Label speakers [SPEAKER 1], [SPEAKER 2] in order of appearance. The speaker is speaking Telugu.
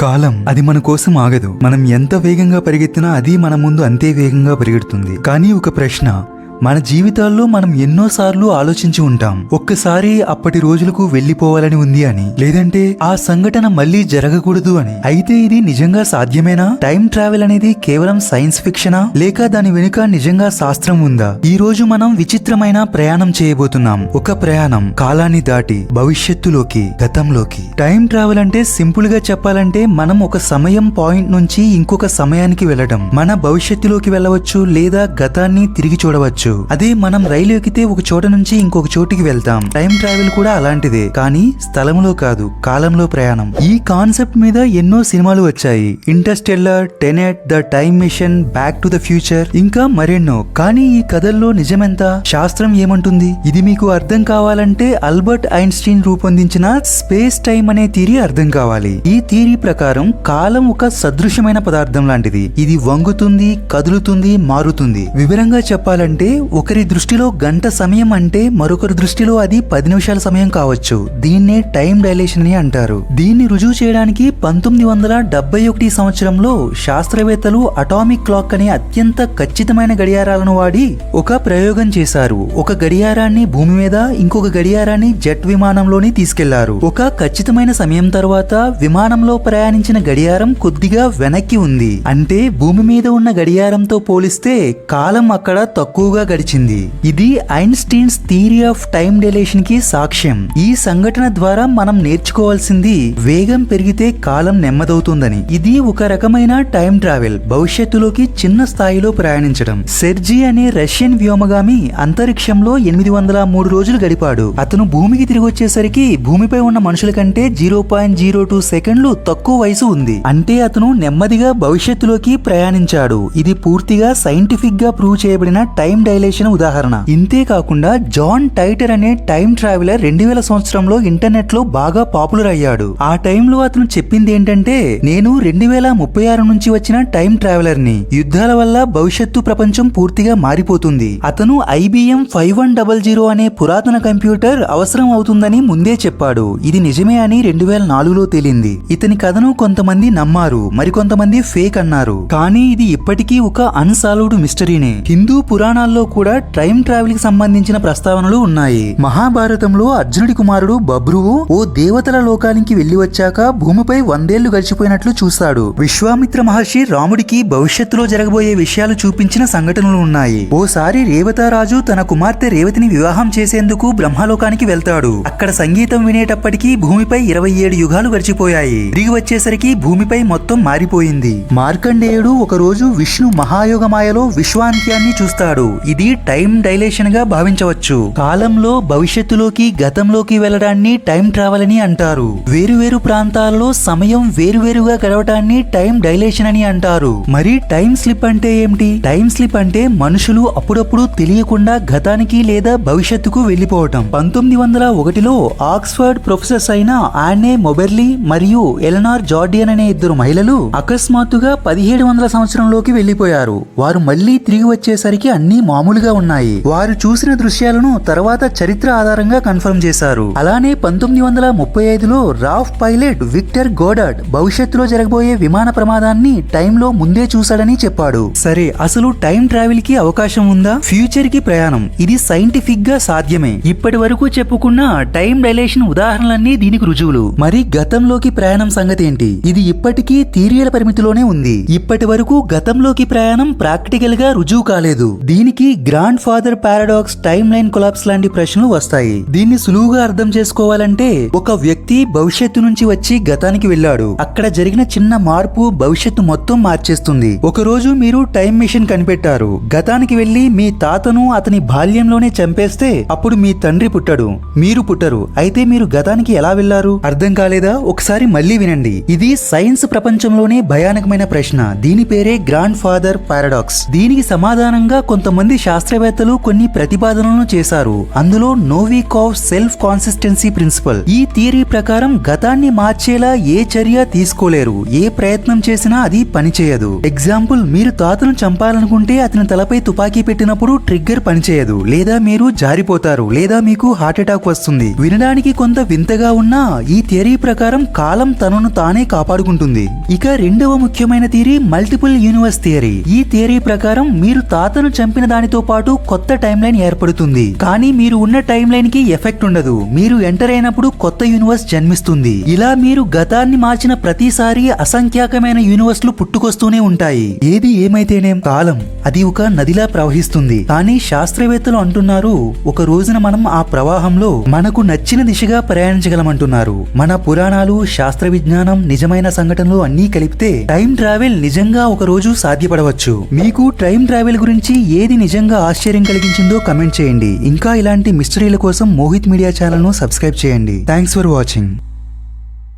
[SPEAKER 1] కాలం అది మన కోసం ఆగదు. మనం ఎంత వేగంగా పరిగెత్తినా అది మన ముందు అంతే వేగంగా పరిగెడుతుంది. కానీ ఒక ప్రశ్న మన జీవితాల్లో మనం ఎన్నోసార్లు ఆలోచించి ఉంటాం. ఒక్కసారి అప్పటి రోజులకు వెళ్ళిపోవాలని ఉంది అని. లేదంటే ఆ సంఘటన మళ్ళీ జరగకూడదు అని. అయితే ఇది నిజంగా సాధ్యమేనా? టైం ట్రావెల్ అనేది కేవలం సైన్స్ ఫిక్షనా? లేక దాని వెనుక నిజంగా శాస్త్రం ఉందా? ఈ రోజు మనం విచిత్రమైన ప్రయాణం చేయబోతున్నాం. ఒక ప్రయాణం. కాలాన్ని దాటి భవిష్యత్తులోకి గతంలోకి. టైం ట్రావెల్ అంటే సింపుల్గా చెప్పాలంటే మనం ఒక సమయం పాయింట్ నుంచి ఇంకొక సమయానికి వెళ్ళడం మన భవిష్యత్తులోకి వెళ్ళవచ్చు లేదా గతాన్ని తిరిగి చూడవచ్చు. అదే మనం రైలు ఎక్కితే ఒక చోట నుంచి ఇంకొక చోటికి వెళ్తాం. టైం ట్రావెల్ కూడా అలాంటిదే. కానీ స్థలంలో కాదు కాలంలో ప్రయాణం. ఈ కాన్సెప్ట్ మీద ఎన్నో సినిమాలు వచ్చాయి. Interstellar Tenet the time machine back to the future ఇంకా మరెన్నో. కానీ ఈ కథల్లో నిజమెంత? శాస్త్రం ఏమంటుంది? ఇది మీకు అర్థం కావాలంటే అల్బర్ట్ ఐన్స్టీన్ రూపొందించిన స్పేస్ టైం అనే థియరీ అర్థం కావాలి. ఈ థియరీ ప్రకారం కాలం ఒక సదృశ్యమైన పదార్థం లాంటిది. ఇది వంగుతుంది కదులుతుంది మారుతుంది. వివరంగా చెప్పాలంటే ఒకరి దృష్టిలో గంట సమయం అంటే మరొకరి దృష్టిలో అది పది నిమిషాల సమయం కావచ్చు. దీన్నే టైం డైలేషన్ అని అంటారు. దీన్ని రుజువు చేయడానికి పంతొమ్మిది వందల డెబ్బై ఒకటి సంవత్సరంలో శాస్త్రవేత్తలు అటామిక్ క్లాక్ అనే అత్యంత ఖచ్చితమైన గడియారాలను వాడి ఒక ప్రయోగం చేశారు. ఒక గడియారాన్ని భూమి మీద ఇంకొక గడియారాన్ని జెట్ విమానంలోని తీసుకెళ్ళారు. ఒక ఖచ్చితమైన సమయం తర్వాత విమానంలో ప్రయాణించిన గడియారం కొద్దిగా వెనక్కి ఉంది. అంటే భూమి మీద ఉన్న గడియారంతో పోలిస్తే కాలం అక్కడ తక్కువగా గడిచింది. ఇది ఐన్స్టీన్స్ థియరీ ఆఫ్ టైం డైలేషన్కి సాక్ష్యం. ఈ సంఘటన ద్వారా మనం నేర్చుకోవాల్సింది వేగం పెరిగితే కాలం నెమ్మదవుతుందని. ఇది ఒక రకమైన టైం ట్రావెల్ భవిష్యత్తులోకి చిన్న స్థాయిలో ప్రయాణించడం. సెర్జీ అనే రష్యన్ వ్యోమగామి అంతరిక్షంలో ఎనిమిది వందల మూడు రోజులు గడిపాడు. అతను భూమికి తిరిగి వచ్చేసరికి భూమిపై ఉన్న మనుషుల కంటే జీరో పాయింట్ జీరో టూ సెకండ్లు తక్కువ వయసు ఉంది. అంటే అతను నెమ్మదిగా భవిష్యత్తులోకి ప్రయాణించాడు. ఇది పూర్తిగా సైంటిఫిక్గా ప్రూవ్ చేయబడిన టైం డైలేషన్ ఉదాహరణ. ఇంతే కాకుండా జాన్ టైటర్ అనే టైం ట్రావెలర్ రెండు వేల సంవత్సరంలో ఇంటర్నెట్లో బాగా పాపులర్ అయ్యాడు. ఆ టైంలో అతను చెప్పింది ఏంటంటే నేను రెండు వేల ముప్పై ఆరు నుంచి వచ్చిన టైం ట్రావెలర్ని యుద్ధాల వల్ల భవిష్యత్తు ప్రపంచం పూర్తిగా మారిపోతుంది. అతను IBM five one double zero అనే పురాతన కంప్యూటర్ అవసరం అవుతుందని ముందే చెప్పాడు. ఇది నిజమే అని రెండు వేల నాలుగులో తేలింది. ఇతని కథను కొంతమంది నమ్మారు. మరికొంతమంది ఫేక్ అన్నారు. కానీ ఇది ఇప్పటికీ ఒక అన్సాల్వ్డ్ మిస్టరీనే హిందూ పురాణాల్లో కూడా టైం ట్రావెల్కి సంబంధించిన ప్రస్తావనలు ఉన్నాయి. మహాభారతంలో అర్జునుడి కుమారుడు బబ్రువు ఓ దేవతల లోకానికి వెళ్ళి వచ్చాక భూమిపై వందేళ్ళు గడిచిపోయినట్లు చూస్తాడు విశ్వామిత్ర మహర్షి రాముడికి భవిష్యత్తులో జరగబోయే విషయాలు చూపించిన సంఘటనలు ఉన్నాయి. ఓసారి రేవతారాజు తన కుమార్తె రేవతిని వివాహం చేసేందుకు బ్రహ్మలోకానికి వెళ్తాడు. అక్కడ సంగీతం వినేటప్పటికీ భూమిపై ఇరవై ఏడు యుగాలు గడిచిపోయాయి. తిరిగి వచ్చేసరికి భూమిపై మొత్తం మారిపోయింది. మార్కండేయుడు ఒక రోజు విష్ణు మహాయోగమాయలో విశ్వాంత్యాన్ని చూస్తాడు. ఇది టైం డైలేషన్గా భావించవచ్చు. కాలంలో భవిష్యత్తులోకి గతంలోకి వెళ్ళడాన్ని టైం ట్రావెల్ అని అంటారు. వేరువేరు ప్రాంతాల్లో సమయం వేరువేరుగా గడవటాన్ని టైం డైలేషన్ అని అంటారు. మరి టైం స్లిప్ అంటే ఏమిటి? టైం స్లిప్ అంటే మనుషులు అప్పుడప్పుడు తెలియకుండా గతానికి లేదా భవిష్యత్తుకు వెళ్ళిపోవటం పంతొమ్మిది వందల ఒకటిలో ఆక్స్ఫర్డ్ ప్రొఫెసర్స్ అయిన ఆనే మొబెర్లీ మరియు ఎలనార్ జార్డియన్ అనే ఇద్దరు మహిళలు అకస్మాత్తుగా పదిహేడు వందల సంవత్సరంలోకి వెళ్ళిపోయారు వారు మళ్ళీ తిరిగి వచ్చేసరికి అన్ని మామూలు మామూలుగా ఉన్నాయి. వారు చూసిన దృశ్యాలను తర్వాత చరిత్ర ఆధారంగా కన్ఫర్మ్ చేశారు. అలానే పంతొమ్మిది వందల ముప్పై ఐదులో రాఫ్ పైలట్ విక్టర్ గోడర్డ్ భవిష్యత్తులో జరగబోయే విమాన ప్రమాదాన్ని టైంలో ముందే చూశాడని చెప్పాడు. సరే అసలు టైం ట్రావెల్కి అవకాశం ఉందా? ఫ్యూచర్కి ప్రయాణం. ఇది సైంటిఫిక్గా సాధ్యమే. ఇప్పటి వరకు చెప్పుకున్న టైం డైలేషన్ ఉదాహరణలన్నీ దీనికి రుజువులు. మరి గతంలోకి ప్రయాణం సంగతి ఏంటి? ఇది ఇప్పటికీ థీరియల పరిమితిలోనే ఉంది. ఇప్పటి వరకు గతంలోకి ప్రయాణం ప్రాక్టికల్గా రుజువు కాలేదు. దీనికి grandfather paradox timeline collapse లాంటి ప్రశ్నలు వస్తాయి. దీన్ని సులువుగా అర్థం చేసుకోవాలంటే ఒక వ్యక్తి భవిష్యత్తు నుంచి వచ్చి గతానికి వెళ్ళాడు. అక్కడ జరిగిన చిన్న మార్పు భవిష్యత్తు మొత్తం మార్చేస్తుంది. ఒక రోజు మీరు టైం మిషన్ కనిపెట్టారు. గతానికి వెళ్ళి మీ తాతను అతని బాల్యంలోనే చంపేస్తే అప్పుడు మీ తండ్రి పుట్టడు. మీరు పుట్టరు. అయితే మీరు గతానికి ఎలా వెళ్ళారు అర్థం కాలేదా? ఒకసారి మళ్ళీ వినండి. ఇది సైన్స్ ప్రపంచంలోనే భయానకమైన ప్రశ్న. దీని పేరే గ్రాండ్ ఫాదర్ పారాడాక్స్. దీనికి సమాధానంగా కొంతమంది కొంతమంది శాస్త్రవేత్తలు కొన్ని ప్రతిపాదనలను చేశారు. అందులో నోవికోవ్ సెల్ఫ్ కాన్సిస్టెన్సీ ప్రిన్సిపల్. ఈ థియరీ ప్రకారం గతాన్ని మార్చేలా ఏ చర్య తీసుకోలేరు. ఏ ప్రయత్నం చేసినా అది పనిచేయదు. ఎగ్జాంపుల్ మీరు తాతను చంపాలనుకుంటే అతని తలపై తుపాకీ పెట్టినప్పుడు ట్రిగ్గర్ పనిచేయదు. లేదా మీరు జారిపోతారు. లేదా మీకు హార్ట్ అటాక్ వస్తుంది. వినడానికి కొంత వింతగా ఉన్నా ఈ థియరీ ప్రకారం కాలం తనను తానే కాపాడుకుంటుంది. ఇక రెండవ ముఖ్యమైన థియరీ మల్టిపుల్ యూనివర్స్ థియరీ. ఈ థియరీ ప్రకారం మీరు తాతను చంపిన దాని దానితో పాటు కొత్త టైం లైన్ ఏర్పడుతుంది. కానీ మీరు ఉన్న టైం లైన్కి ఎఫెక్ట్ ఉండదు. మీరు ఎంటర్ అయినప్పుడు కొత్త యూనివర్స్ జన్మిస్తుంది. ఇలా మీరు గతాన్ని మార్చిన ప్రతిసారి అసంఖ్యాకమైన యూనివర్స్లు పుట్టుకొస్తూనే ఉంటాయి. ఏది ఏమైతేనేం కాలం అది ఒక నదిలా ప్రవహిస్తుంది. కానీ శాస్త్రవేత్తలు అంటున్నారు ఒక రోజున మనం ఆ ప్రవాహంలో మనకు నచ్చిన దిశగా ప్రయాణించగలమంటున్నారు. మన పురాణాలు శాస్త్ర విజ్ఞానం నిజమైన సంఘటనలు అన్నీ కలిపితే టైం ట్రావెల్ నిజంగా ఒక రోజు సాధ్యపడవచ్చు. మీకు టైం ట్రావెల్ గురించి ఏది నిజంగా ఆశ్చర్యం కలిగించిందో కమెంట్ చేయండి. ఇంకా ఇలాంటి మిస్టరీల కోసం మోహిత్ మీడియా ఛానల్ను సబ్స్క్రైబ్ చేయండి. Thanks for watching.